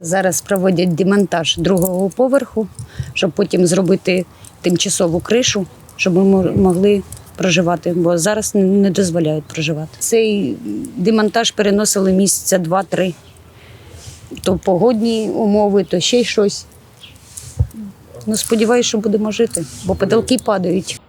Зараз проводять демонтаж другого поверху, щоб потім зробити тимчасову кришу, щоб ми могли проживати, бо зараз не- не дозволяють проживати. Цей демонтаж переносили місяця два-три. То погодні умови, то ще й щось. Ну, сподіваюся, що будемо жити, бо потолки падають.